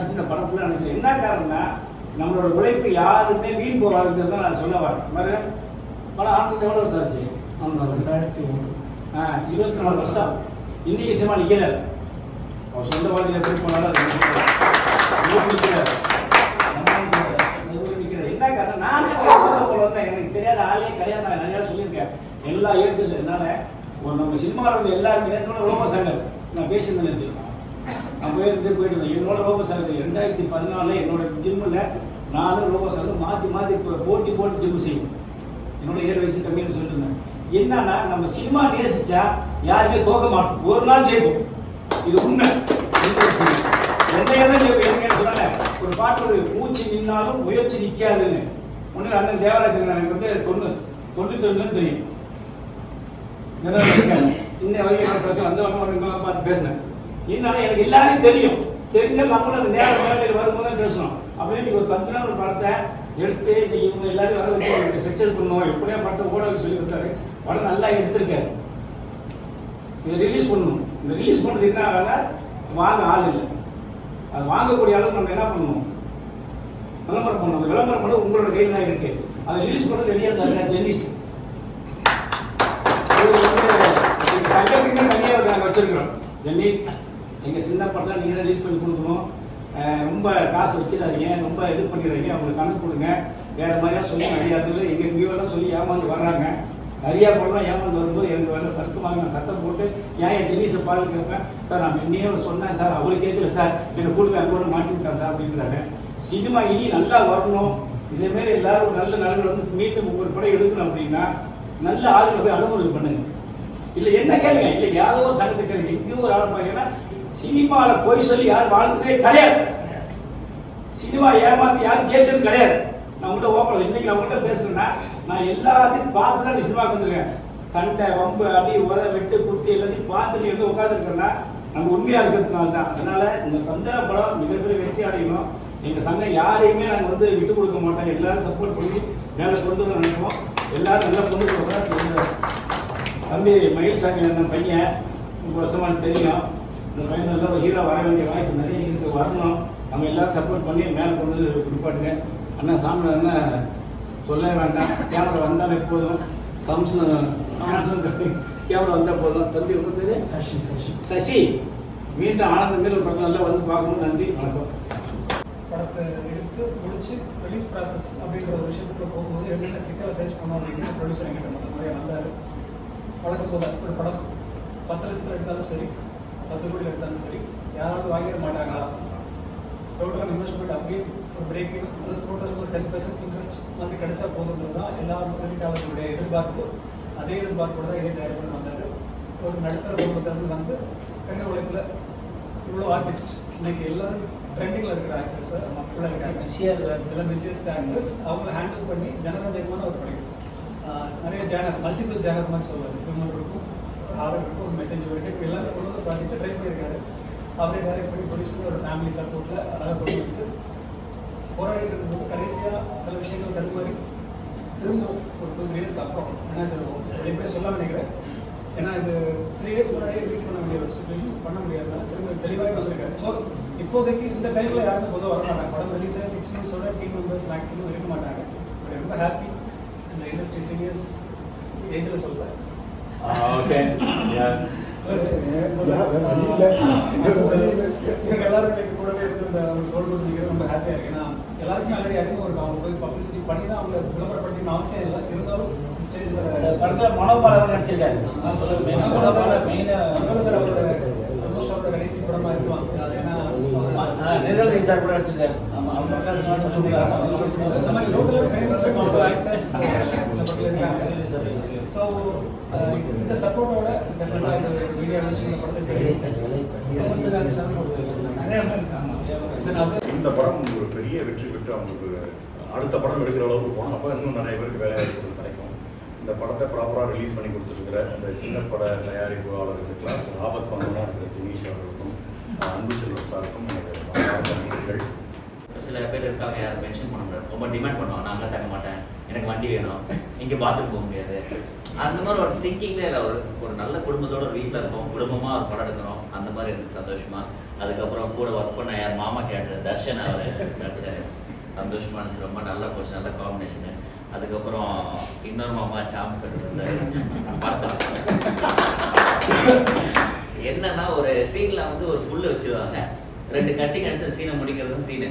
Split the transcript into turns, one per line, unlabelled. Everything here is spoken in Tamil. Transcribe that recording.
நினச்சி இந்த படம் ஃபுல்லாக என்ன காரணம்னா நம்மளோட உழைப்பு யாருமே வீண் போகாதுங்கிறது தான் நான் சொல்ல வரேன். மாதிரி படம் ஆனது எவ்வளோ வருஷம் ஆச்சு? ஆனந்தம்
ரெண்டாயிரத்தி ஒன்று.
ஆ இருபத்தி நாலு வருஷம். இன்னைக்கு சினிமா நிற்கல அவர் சொந்த வாழ்க்கையில் எப்படி போனாலும் நிக்கல. என்ன காரணம்? நானே போல வந்தேன். எனக்கு தெரியாத ஆளே கிடையாது. நான் நிறையா சொல்லியிருக்கேன். எல்லா எழுத்து என்னால ஒரு நம்ம சினிமாவில் வந்து எல்லாருமே நேரத்தோட ரோபோ சங்கர் நான் பேசியிருந்தேன் போயிருந்து போயிட்டு இருந்தேன் என்னோட ரோபோ ரெண்டாயிரத்தி பதினாலில் என்னோட ஜிம்மில் நானும் ரோபோ மாற்றி மாற்றி இப்போ போட்டி போட்டு ஜிம் செய்யும். என்னோட ஏழு வயசு கம்மின்னு சொல்லிட்டு இருந்தேன் என்னன்னா நம்ம சினிமா நேசிச்சா யாருமே தோக்க மாட்டோம். ஒரு நாள் ஜெயிப்போம். இது உண்மை. என்னையதான் தான் ஜெயிப்போம். சொன்னாங்க ஒரு பாட்டு ஒரு மூச்சு நின்னாலும் முயற்சி நிற்காதுன்னு ஒன்று அண்ணன் தேவராஜன் எனக்கு வந்து தொண்ணு தொண்ணூத்தி ஒண்ணுன்னு தெரியும். நல்லா இன்ன வரைக்கும் நான் பேச அந்த வந்த பார்த்து பேசினேன். என்னால எனக்கு எல்லாமே தெரியும். தெரிஞ்சால் நம்மளும் அந்த நேரம் வேலையில் வரும்போது தான் பேசணும். அப்படின்னு இன்னைக்கு ஒரு தந்திரம் ஒரு படத்தை எடுத்து இன்னைக்கு இவங்க எல்லாரும் வர வச்சு செக்ஷன் பண்ணுவோம் எப்படியா படத்தை ஓட வச்சு சொல்லி கொடுத்தாரு படம் நல்லா எடுத்திருக்காரு. இதை ரிலீஸ் பண்ணணும். இந்த ரிலீஸ் பண்ணுறது என்ன வேலை வாங்க ஆள் இல்லை. அது வாங்கக்கூடிய அளவுக்கு நம்ம என்ன பண்ணணும் விளம்பரம் பண்ணணும் அந்த விளம்பரம் பண்ண உங்களோட கையில் தான் இருக்கு. அதை ரிலீஸ் பண்ணது ரெடியாக இருந்தாங்க ஜென்னிஸ். சங்கத்துக்கு தனியாக நாங்கள் வச்சிருக்கிறோம். ஜென்னிஸ். எங்கள் சின்ன படத்தில் நீங்கள் ரிலீஸ் பண்ணி கொடுக்கணும். ரொம்ப காசு வச்சிடாதீங்க ரொம்ப இது பண்ணிடுறீங்க அவங்களுக்கு கணக்கு கொடுங்க. வேறு மாதிரியா சொல்லி நிறைய இடத்துல எங்கள் எங்கேயோ சொல்லி ஏமாந்து வர்றாங்க. நிறையா படம் ஏமாந்து வரும்போது எனக்கு வேலை கருத்து வாங்க நான் சட்டம் போட்டு ஏன் என் ஜெனீஸை பாருன்னு கேட்பேன். சார் நான் முன்னே சொன்னேன். சார் அவர் கேட்கல சார் என்னை கூட்டு அங்கே கூட மாட்டி விட்டான் சார் அப்படின்றாங்க சினிமா இனி நல்லா வரணும். இதேமாரி எல்லாரும் நல்ல நலன்கள் வந்து மீண்டும் ஒவ்வொரு படம் எடுக்கணும் அப்படின்னா நல்ல ஆளுங்களை போய் அனுமதி பண்ணுங்க. இல்லை என்ன கேளுங்க. இல்லை யாரோ ஒரு சங்கத்தை கேளுங்க எங்கேயோ ஒரு ஆள் பார்த்தீங்கன்னா சினிமாவில் போய் சொல்லி யாரும் வாழ்ந்ததே கிடையாது. சினிமா ஏமாத்தி யாரும் ஜெயிச்சது கிடையாது. நான் உங்கள்கிட்ட ஓப்பன் இன்னைக்கு நான் உங்கள்கிட்ட பேசுறேன்னா நான் எல்லாத்தையும் பார்த்து தான் சினிமாவுக்கு வந்திருக்கேன். சண்டை வம்பு அடி உத வெட்டு குத்தி எல்லாத்தையும் பார்த்து நீ வந்து உட்காந்துருக்கேன்னா நம்ம உண்மையாக இருக்கிறதுனால தான். அதனால இந்த சந்தன படம் மிகப்பெரிய வெற்றி அடையணும். எங்கள் சங்கம் யாரையுமே நாங்கள் வந்து விட்டு கொடுக்க மாட்டோம். எல்லாரும் சப்போர்ட் பண்ணி மேலே கொண்டு வந்து நினைப்போம். எல்லாரும் நல்லா கொண்டு போகிறோம் தம்பி மயில் சாமி பையன் ரொம்ப வருஷமா எனக்கு தெரியும். இந்த பையன் நல்ல ஹீரோ வர வேண்டிய வாய்ப்பு நிறைய இருக்கு. வரணும். நம்ம எல்லாரும் சப்போர்ட் பண்ணி மேலே கொண்டு வந்து குறிப்பாட்டுங்க அண்ணா சாமி அண்ணா சொல்லவே வேண்டாம். கேமரா வந்தாலே போதும். சாம்சங் சாம்சங் கேமரா வந்தால் போதும். தம்பி உங்க பேரு?
சசி சசி.
சசி. மீண்டும் ஆனந்த மீது ஒரு படத்தில் நல்லா வந்து பார்க்கணும். நன்றி. வணக்கம்.
படத்தை எடுத்து முடிச்சு ரிலீஸ் ப்ராசஸ் அப்படின்ற ஒரு விஷயத்துக்குள்ள போகும்போது என்னென்ன சிக்கலை ஃபேஸ் பண்ணோம் அப்படிங்கிறது ப்ரொடியூசர் எங்கிட்ட மொத்த மாதிரியாக வந்தார். வழக்கம் போல ஒரு படம். பத்து லட்சத்தில் எடுத்தாலும் சரி பத்து கோடியில் எடுத்தாலும் சரி யாராவது வாங்கிட மாட்டாங்களா? டோட்டலாக இன்வெஸ்ட்மெண்ட் அப்படியே ஒரு பிரேக்கிங் அதாவது டோட்டல் ஒரு டென் பர்சன்ட் இன்ட்ரெஸ்ட் வந்து கிடைச்சா போதுன்றது தான் எல்லா முதலீட்டாளர்களுடைய எதிர்பார்ப்பு. அதே எதிர்பார்ப்போட தான் இதே தயார் பண்ணி வந்தார். ஒரு நடுத்தர குடும்பத்திலிருந்து வந்து கண்ண உழைப்பில் இவ்வளோ ஆர்டிஸ்ட் இன்னைக்கு எல்லாரும் ட்ரெண்டிங்கில் இருக்கிற ஆக்டர்ஸ் மக்கள் இருக்காங்க
பிஸியாக இருக்கிற
பிஸியஸ்ட் ஆக்டர்ஸ் அவங்க ஹேண்டில் பண்ணி ஜனரஞ்சகமான ஒரு ஆஹ் நிறைய ஜேனர் மல்டிபிள் ஜேனர் மாதிரி ஹியூமன் இருக்கும் ஆரம்பிக்கும் ஒரு மெசேஜ் வரைக்கும் இப்போ எல்லாரும் கொண்டு வந்து பார்த்துட்டு ட்ரை பண்ணியிருக்காரு அவரே டேரக்ட் பண்ணி ப்ரொடியூஸ் பண்ணி ஒரு ஃபேமிலி சப்போர்ட்டில் அழகாக கொண்டு வந்து போராடிட்டு இருக்கும்போது கடைசியாக சில விஷயங்கள் தடுமாறி திரும்ப ஒரு டூ த்ரீ இயர்ஸ்க்கு அப்புறம் ஏன்னா இது ரெண்டு பேர் சொல்ல நினைக்கிறேன். ஏன்னா இது த்ரீ இயர்ஸ் முன்னாடியே ரிலீஸ் பண்ண முடியாத ஒரு சுச்சுவேஷன் பண்ண முடியாதுனால திரும்ப தெளிவாக வந்திருக்காரு. ஸோ இப்போதைக்கு இந்த டைமில் யாரும் பொதுவாக வர மாட்டாங்க. படம் ரிலீஸ் ஆகி சிக்ஸ் மந்த்ஸோட டீம் மெம்பர்ஸ் மேக்ஸிமம் இருக்க மாட்டாங்க. பட் ரொம்ப ஹாப்பி இந்த இண்டஸ்ட்ரி சீனியர்ஸ் ஏஜில் சொல்கிறேன்
ஓகே
ப்ளஸ் இவங்க எல்லாரும் கூடவே இருந்து இந்த தோல் ரொம்ப ஹாப்பியாக இருக்கு ஏன்னா எல்லாருக்கும் ஆல்ரெடி அறிமுகம் இருக்கும் அவங்க போய் பப்ளிசிட்டி பண்ணி தான் அவங்களை விளம்பரப்படுத்திக்கணும் அவசியம் இல்லை இருந்தாலும் ஸ்டேஜில்
படத்தில் மனோபாலவர் நடிச்சிருக்காரு மனோபாலர் மெயினாக
சார் அவரோட ஆல்மோஸ்ட் அவரோட கடைசி படமா இருக்கும் அது ஏன்னா
நிரல் விசார் கூட நடிச்சிருக்காரு ஆமாம் அவங்க மக்கள் சொன்னா சொல்லிருக்காங்க.
இந்த மாதிரி லோக்கல் ஃபேமஸ் ஆக்டர்ஸ் சப்போர்ட்டோட டெஃபினட்டாக இந்த மீடியா இந்த
படம் ஒரு பெரிய வெற்றி பெற்று அவங்களுக்கு அடுத்த படம் எடுக்கிற அளவுக்கு போனோம் அப்போ இன்னும் நிறைய பேருக்கு வேலை வாய்ப்புகள் கிடைக்கும். இந்த படத்தை ப்ராப்பராக ரிலீஸ் பண்ணி கொடுத்துருக்கிற அந்த சின்ன பட தயாரிப்பாளர்களுக்கெல்லாம் ஆபத் பண்ணலாம் இருக்கிற ஜெனீஷ் அவர்களுக்கும் அன்பு செல்வம் சாருக்கும் எனக்கு மனமார்ந்த
சில பேர் இருக்காங்க யாரும் மென்ஷன் பண்ண முடியாது. ரொம்ப டிமாண்ட் பண்ணுவாங்க. நாங்களாம் தங்க மாட்டேன். எனக்கு வண்டி வேணும். இங்கே பார்த்துட்டு போக முடியாது. அந்த மாதிரி ஒரு திங்கிங்ல இல்லை. ஒரு ஒரு நல்ல குடும்பத்தோட ஒரு வீட்டில் இருக்கோம். குடும்பமாக ஒரு படம் எடுக்கிறோம். அந்த மாதிரி இருந்து சந்தோஷமா. அதுக்கப்புறம் கூட ஒர்க் பண்ண யார்? மாமா கேட்டர் தர்ஷன் அவர். நடிச்சாரு சந்தோஷமான ரொம்ப நல்லா போச்சு. நல்ல காம்பினேஷனு அதுக்கப்புறம் இன்னொரு மாமா சாம் சொல்லிட்டு இருந்தாரு. என்னன்னா ஒரு சீன்ல வந்து ஒரு ஃபுல்லு வச்சிருவாங்க. ரெண்டு கட்டி கழிச்சு சீனை முடிக்கிறது சீனை.